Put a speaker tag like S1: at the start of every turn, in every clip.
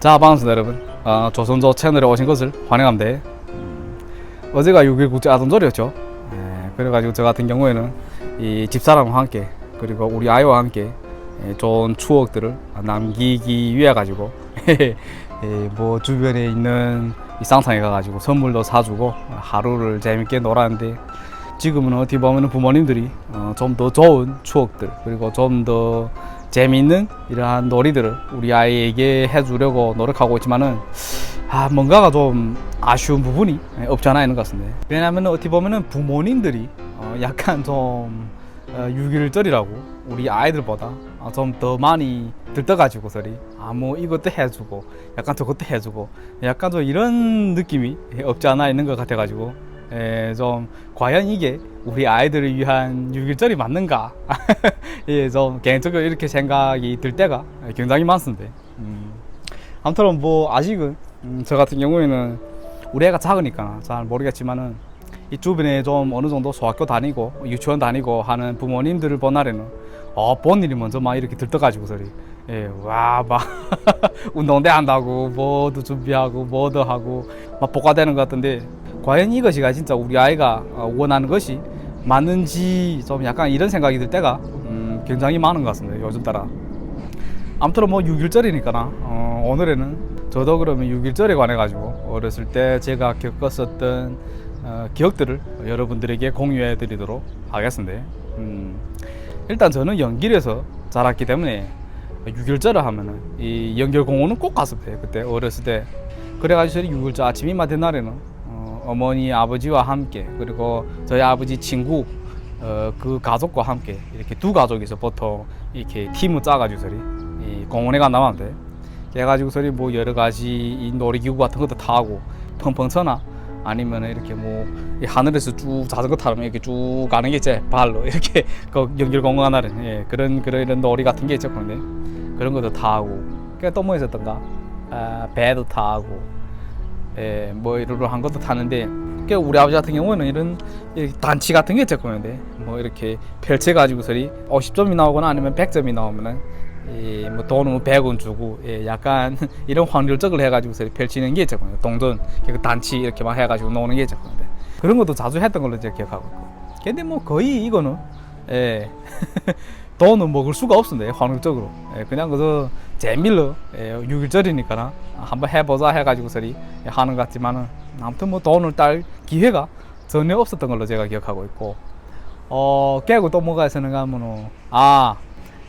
S1: 자, 반갑습니다, 여러분. 어, 조선조 채널에 오신 것을 환영합니다. 음, 어제가 6일 국제 아동절이었죠. 예, 그래가지고 저 같은 경우에는 이 집사람과 함께 그리고 우리 아이와 함께 예, 좋은 추억들을 남기기 위해 가지고 예, 뭐 주변에 있는 이 상상에 가가지고 선물도 사주고 하루를 재밌게 놀았는데 지금은 어떻게 보면 부모님들이 어, 좀 더 좋은 추억들 그리고 좀더 재미있는 이러한 놀이들을 우리 아이에게 해주려고 노력하고 있지만은 아 뭔가가 좀 아쉬운 부분이 없지 않아 있는 것 같습니다. 왜냐하면 어떻게 보면은 부모님들이 어, 약간 좀 어, 6일절이라고 우리 아이들보다 어, 좀더 많이 들떠가지고서리 아뭐 이것도 해주고 약간 저것도 해주고 약간 좀 이런 느낌이 없지 않아 있는 것 같아가지고 예, 좀 과연 이게 우리 아이들을 위한 6일절이 맞는가? 예, 좀 개인적으로 이렇게 생각이 들 때가 굉장히 많습니다. 음, 아무튼 뭐 아직은 음, 저 같은 경우에는 우리 애가 작으니까 잘 모르겠지만은 이 주변에 좀 어느 정도 소학교 다니고 유치원 다니고 하는 부모님들을 보나래는 어, 본 일이 먼저 막 이렇게 들떠가지고 소리 예, 와, 막 운동대 한다고 뭐도 준비하고 뭐도 하고 막 복화되는 것 같은데 과연 이것이가 진짜 우리 아이가 어, 원하는 것이 맞는지 좀 약간 이런 생각이 들 때가 음, 굉장히 많은 것 같습니다. 요즘 따라. 아무튼 뭐 6일절이니까 어, 오늘에는 저도 그러면 6일절에 관해 가지고 어렸을 때 제가 겪었었던 어, 기억들을 여러분들에게 공유해 드리도록 하겠습니다. 음, 일단 저는 연길에서 자랐기 때문에 6일절을 하면은 이 연결공원은 꼭 갔었대요. 그때 어렸을 때. 그래가지고 6일절 아침이만 된 날에는 어, 어머니 아버지와 함께 그리고 저희 아버지 친구 어, 그 가족과 함께 이렇게 두 가족이서 보통 이렇게 팀을 짜가지고서리 이 공원에 간다면 돼. 그래가지고서리 뭐 여러 가지 이 놀이기구 같은 것도 타고 펑펑 쳐나 아니면 이렇게 뭐이 하늘에서 쭉 자전거 타면 이렇게 쭉 가는 게 있지. 발로 이렇게 그 연결 공원 하나는 예, 그런 그런 이런 놀이 같은 게 있었거든요. 그런 것도 타고. 그또 뭐 있었던가? 아, 배도 타고 예, 뭐 이런 한 것도 타는데 그 우리 아버지 같은 경우는 이런 이 단치 같은 게 있었거든요. 뭐 이렇게 펼쳐 가지고서리 50점이 나오거나 아니면 100점이 나오면은 이뭐 돈은 뭐 100원 주고 예, 약간 이런 확률적을 해가지고서 펼치는 게 있었거든요. 동전 그 단치 이렇게 막 해가지고 노는 게 있었거든요. 그런 것도 자주 했던 걸로 기억하고 있고. 근데 뭐 거의 이거는 예. 돈은 먹을 수가 없습니다. 확률적으로. 예, 그냥 그저 재밀로 예, 6일절이니까 한번 해보자 해가지고서리 하는 것 같지만은 아무튼 뭐 돈을 딸 기회가 전혀 없었던 걸로 제가 기억하고 있고 어 깨고 또 뭐가 있었는가 하면은 아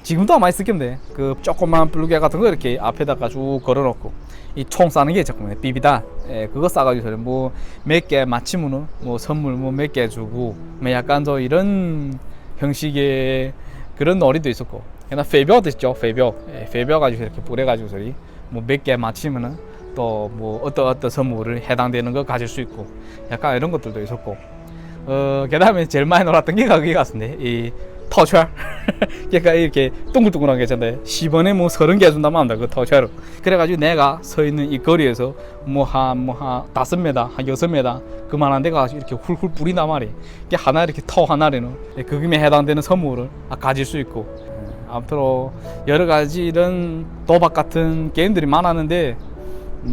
S1: 지금도 아마 있을 건데 그 조그만 블루게 같은 거 이렇게 앞에다가 쭉 걸어놓고 이 총 싸는 게 있었거든요 비비단 예, 그거 싸가지고 뭐몇 개 맞히면은 뭐 선물 뭐 몇 개 주고 뭐 약간 저 이런 형식의 그런 놀이도 있었고. 그다음 페벽도 있죠 페벽 예, 페벽 가지고 이렇게 뿌려가지고 소리 뭐몇 개 맞히면은 또 뭐 어떤 어떤 선물을 해당되는 거 가질 수 있고. 약간 이런 것들도 있었고. 어 그 다음에 제일 많이 놀았던 게 그게 같은데 이 터圈 그러니까 이렇게 동글동글한 게 있잖아요. 10원에 뭐 30개 준다면 안다 그 터圈을 그래가지고 내가 서 있는 이 거리에서 뭐 한 뭐한 다섯 메다 한 여섯 메다 그만한 데가 이렇게 훌훌 뿌린단 말이에요. 이게 하나 이렇게 터 하나에는. 그 금에 해당되는 선물을 가질 수 있고. 예, 아무튼 여러 가지 이런 도박 같은 게임들이 많았는데 음,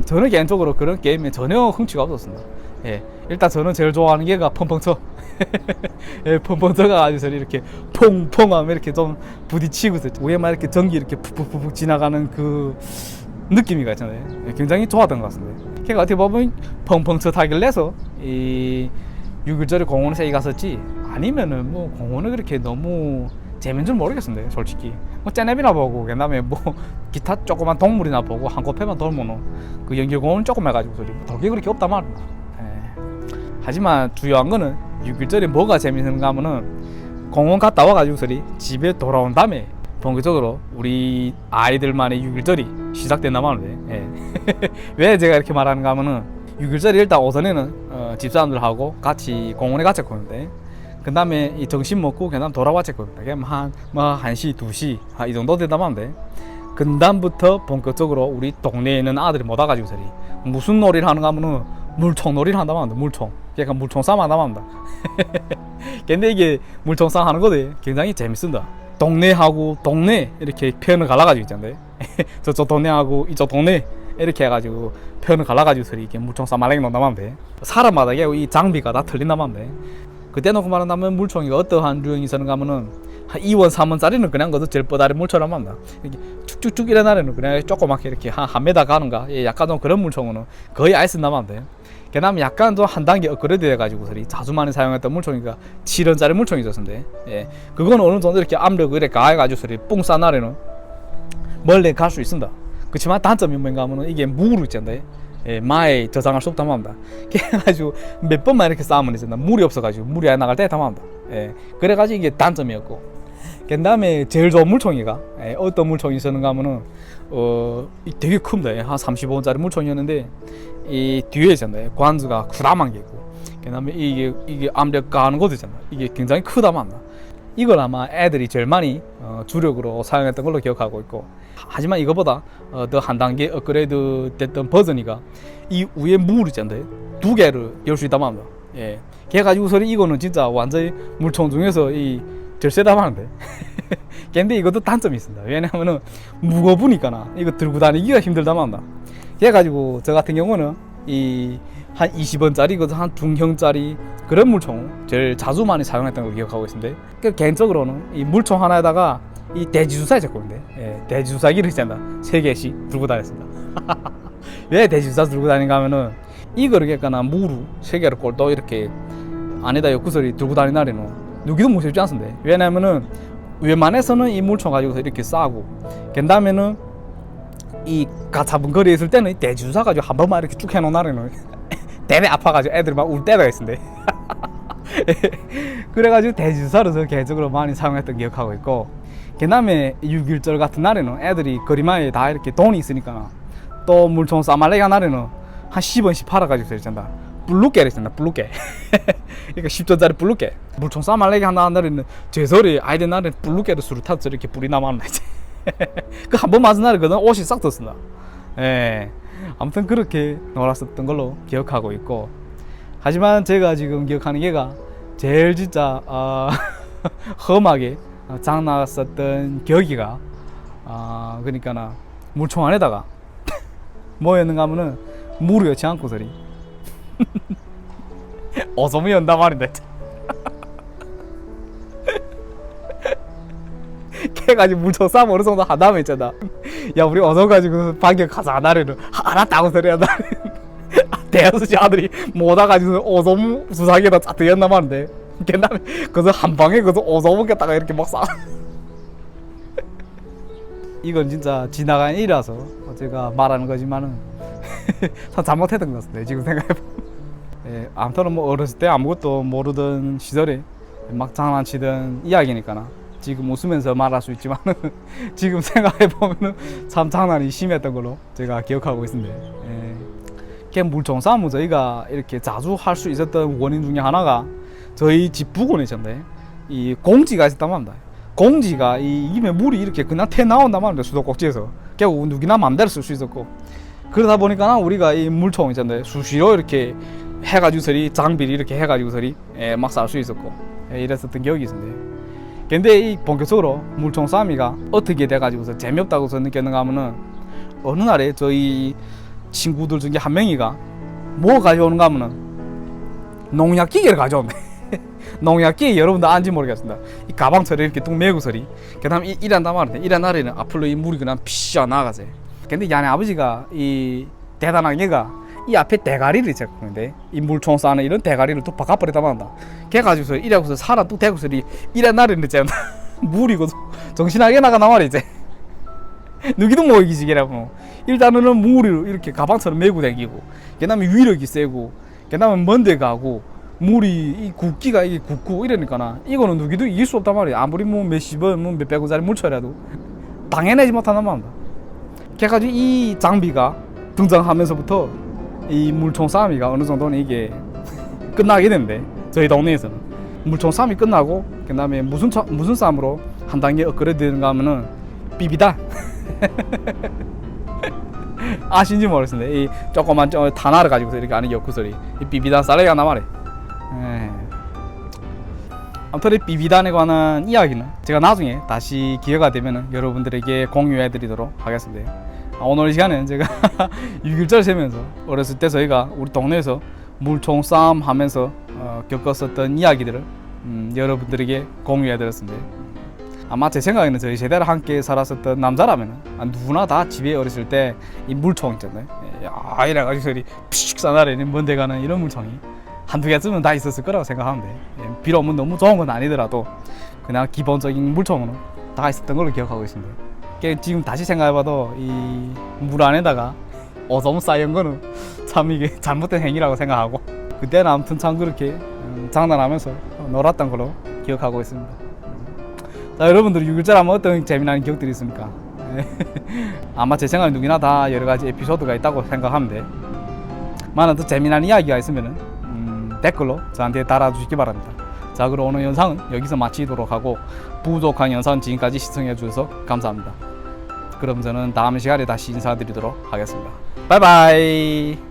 S1: 저는 개인적으로 그런 게임에 전혀 흥취가 없었습니다. 예, 일단 저는 제일 좋아하는 게가 펑펑쳐. 예, 펑펑 쳐가지고 이렇게 퐁퐁하면 이렇게 좀 부딪히고서 위에만 이렇게 전기 이렇게 푹푹푹 지나가는 그 느낌이가 있잖아요. 예, 굉장히 좋았던 것 같습니다. 걔가 어떻게 보면 펑펑 쳐 타길 내서 이 6일절에 공원에 갔었지 아니면은 뭐 공원을 그렇게 너무 재밌는 줄 모르겠습니다 솔직히 뭐 째내비나 보고 그 다음에 뭐 기타 조그만 동물이나 보고 한 코페만 돌면은 그 연결공원 조금 해가지고 소리 돌게 그렇게 없단 말이야 예. 하지만 중요한 거는 6일절에 뭐가 재밌는가 하면은 공원 갔다 와가지고 소리 집에 돌아온 다음에 본격적으로 우리 아이들만의 6일절이 시작된단 말이에요 예. 왜 제가 이렇게 말하는가 하면은 6일절에 일단 오전에는 어, 집사람들하고 같이 공원에 같이 갔는데 그 다음에 이 점심 먹고 그다음 돌아왔을 겁니다. 그럼 한뭐 1시, 2시 아, 이 정도 되다 하는데 그 다음부터 본격적으로 우리 동네에 있는 아들이 못 와가지고서리 무슨 놀이를 하는가 하면은 물총 놀이를 한다고 합니다. 물총. 그러니까 물총 싸움 한다고 합니다. 근데 이게 물총 싸움 하는 것도 굉장히 재밌습니다. 동네하고 동네 이렇게 표현을 갈라가지고 있잖아요. 저쪽 동네하고 이쪽 동네 이렇게 해가지고 편을 갈라가지고 이렇게 물총 싸말랭이 놓는다면 돼 사람마다 이 장비가 다 틀린다면 돼 그때 놓고 말한다면 물총이 어떠한 유형이 있었는가 하면은 한 2원 3원짜리는 그냥 그도 제일 뻗다리 물처럼 합니다. 이렇게 쭉쭉쭉 일어나는 그냥 조그맣게 이렇게 한, 한 메다 가는가? 예, 약간 좀 그런 물총은 거의 아예 쓴다면 돼. 그다음에 약간 좀한 단계 업그레이드 해가지고 소리 자주 많이 사용했던 물총이가 7원짜리 물총이 있었는데 예. 그거는 어느 정도 이렇게 압력을 이렇게 가해가지고 소리 뿡 싸나리는 멀리 갈 수 있습니다. 그렇지만 단점이 뭔가 하면은 이게 무로 있잖아요? 예, 마에 저장할 수 없다고 합니다 그래가지고 몇 번만 이렇게 싸우면 되잖아 물이 없어가지고 물이 안 나갈 때 담합니다 예 그래가지고 이게 단점이었고 그 다음에 제일 좋은 물총이가 예, 어떤 물총이 있었는가 하면은 어이 되게 큽니다 예, 한 35원짜리 물총이었는데 이 뒤에 있잖아요 관주가 구다만 게 있고 그 다음에 이게 이게 압력 가는 것도 있잖아 이게 굉장히 크다 맞나 이걸 아마 애들이 제일 많이 어, 주력으로 사용했던 걸로 기억하고 있고. 하지만 이거보다 어, 더한 단계 업그레이드 됐던 버전이가 이 위에 물 있잖아요 두 개를 열 수 있다고 합니다. 예. 걔 가지고 소리 이거는 진짜 완전히 물총 중에서 이 세다고 하는데. 근데 이것도 단점이 있습니다. 왜냐하면은 무거우니까나 이거 들고 다니기가 힘들다고 합니다. 걔 가지고 저 같은 경우는 이 한 20원짜리 그한 중형짜리 그런 물총 제일 자주 많이 사용했던 걸 기억하고 있는데 그 개인적으로는 이 물총 하나에다가 이 대지주사 제거인데 예, 대지주사기를 있잖아. 세 개씩 들고 다녔습니다. 왜 대지주사 들고 다니는가 하면은 이거를 겠거나 무루 세 개를 꼴또 이렇게 안에다 옆구슬이 들고 다니는 날에는 누기도 못 쉽지 않습니다. 왜냐면은 웬만해서는 이 물총 가지고서 이렇게 싸고 그 다음에는 이 가차분 거리에 있을 때는 이 대지주사 가지고 한 번만 이렇게 쭉 해놓은 날에는 대대 아파가지고 애들이 막울 때가 있는데. 그래가지고 대지주사를 저 개적으로 많이 사용했던 기억하고 있고 그 다음에 6.1절 같은 날에는 애들이 거리마에 다 이렇게 돈이 있으니까 또 물총 싸말레가 날에는 한 10원씩 팔아가지고 있잖아 블루깨를 있잖아 블루깨 그러니까 10전짜리 블루깨 물총 싸말레기 하나 날에는 제설이 아이들 날에 블루깨를 술을 타서 이렇게 불이 나면 이제. 그 한 번 맞은 날에 그는 옷이 싹 떴습니다. 예. 아무튼 그렇게 놀았었던 걸로 기억하고 있고. 하지만 제가 지금 기억하는 게가 제일 진짜 어, 험하게 어, 장나갔었던 기억이가 아 그러니까 나 물총 안에다가 뭐였는가 하면은 물이었지 않고 소리. 어서미 연다 말인데 걔가지고 물총 싸면 어느 정도 한 다음에 있잖아 야 우리 어서 가지고 반격 가서 안 하려는 알았다고 소리 한다 대여수지 아들이 못 와가지고 수사기에다 쫙 들였나 말인데 걔다음에 그래서 한 방에 그래서 어서 먹겠다가 이렇게 막 싸. 이건 진짜 지나간 일이라서 제가 말하는 거지만은 참 잘못했던 것 같습니다 지금 생각해보면 예, 아무튼 뭐 어렸을 때 아무것도 모르던 시절에 막 장난치던 이야기니까나 지금 웃으면서 말할 수 있지만은 지금 생각해 보면은 참 장난이 심했던 걸로 제가 기억하고 있습니다. 예. 걔 물총 싸움은 저희가 이렇게 자주 할 수 있었던 원인 중에 하나가 저희 집 부근에 있었는데 이 공지가 있었단 말입니다. 공지가 이 입에 물이 이렇게 그냥 태 나온단 말입니다. 수도꼭지에서. 결국 누구나 마음대로 쓸 수 있었고 그러다 보니까 우리가 이 물총 있잖아요. 수시로 이렇게 해가지고서리 장비를 이렇게 해가지고서리 예, 막쌀 수 있었고 예, 이랬었던 기억이 있습니다. 근데 이 본격적으로 물총 싸움이가 어떻게 돼가지고서 재미없다고서 느꼈는가 하면은 어느 날에 저희 친구들 중에 한 명이가 뭐 가져오는가 하면은 농약 기계를 가져온대. 농약 기계 여러분들 안지 모르겠습니다. 이 가방처럼 이렇게 뚝 메고 서리. 그 다음 에 일한단 말인데 일한 날에는 앞으로 이 물이 그냥 피셔 나가세. 근데 야네 아버지가 이 대단한 얘가 이 앞에 대가리를 잡는데 이 물총 쏴는 이런 대가리를 또 바꿔버리다 말한다. 걔 가지고서 이래고서 사람 뚝 대고서 이래 날을 늦잖아. 물이고 정신하게 나가나 말이지. 누기도 못 이기지게라고. 일단은 물을 이렇게 가방처럼 메고 다니고, 그다음에 위력이 세고, 그다음에 먼데 가고, 물이 이 굵기가 이게 굵고 이러니까나 이거는 누기도 이길 수 없단 말이야. 아무리 뭐 몇십 원, 뭐 몇백 원짜리 물처라도 당해내지 못한단 말이야. 그래가지고 이 장비가 등장하면서부터 이 물총 싸움이가 어느 정도는 이게 끝나게 되는데 저희 동네에서는. 물총 싸움이 끝나고 그 다음에 무슨 차, 무슨 싸움으로 한 단계 업그레이드 되는가 하면은 비비다. 아신지 모르겠는데 이 조그만 저 탄화를 가지고서 이렇게 하는 역구 소리 이 비비다 쌀레가 나말해 아무튼 이 비비단에 관한 이야기는 제가 나중에 다시 기회가 되면 여러분들에게 공유해 드리도록 하겠습니다. 아, 오늘 이 시간은 제가 6일절 세면서 어렸을 때 저희가 우리 동네에서 물총 싸움 하면서 어, 겪었었던 이야기들을 음, 여러분들에게 공유해 드렸습니다. 아마 제 생각에는 저희 세대를 함께 살았었던 남자라면 아, 누구나 다 집에 어렸을 때 이 물총 있잖아요. 예, 야 이래 가지고 소리 피식 쏴나르는 먼데 가는 이런 물총이 한두 개쯤은 다 있었을 거라고 생각하는데 예, 비록 뭐 너무 좋은 건 아니더라도 그냥 기본적인 물총으로 다 있었던 걸로 기억하고 있습니다. 지금 다시 생각해봐도 이 물 안에다가 오줌 쌓인 거는 참 이게 잘못된 행위라고 생각하고 그때는 아무튼 참 그렇게 음, 장난하면서 놀았던 걸로 기억하고 있습니다. 자 여러분들 6일절 하면 어떤 재미나는 기억들이 있습니까? 예. 아마 제 생각에 누구나 다 여러 가지 에피소드가 있다고 생각하는데 많은 더 재미난 이야기가 있으면은 음, 댓글로 저한테 달아주시기 바랍니다. 자 그럼 오늘 영상은 여기서 마치도록 하고 부족한 영상 지금까지 시청해 주셔서 감사합니다. 그럼 저는 다음 시간에 다시 인사드리도록 하겠습니다. 바이바이.